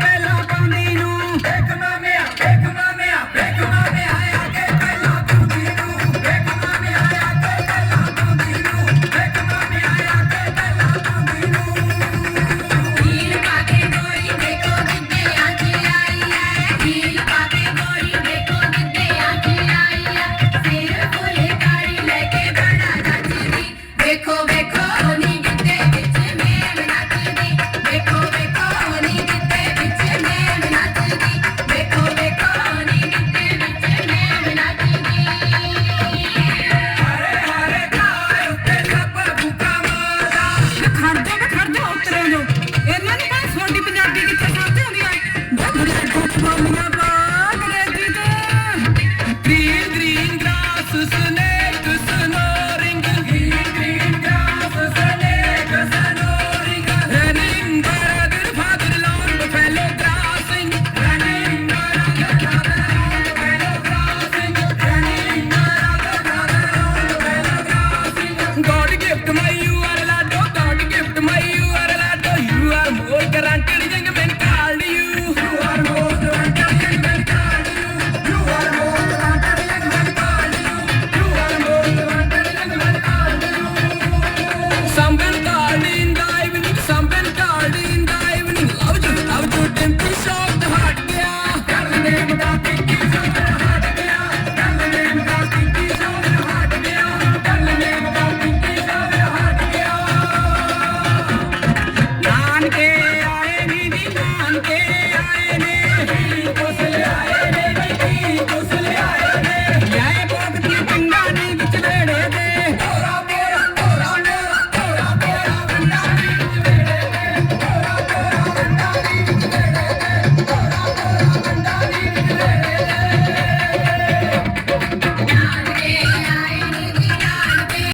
पहला ਖੜ ਜਾਓ ਖੜ ਜਾਓ ਉਤਰੋ ਜੋ ਇਹਨਾਂ ਨੇ ਕਹਿੰਦੇ ਤੁਹਾਡੀ ਪੰਜਾਬੀ ਕਿੱਥੇ que quiso tener.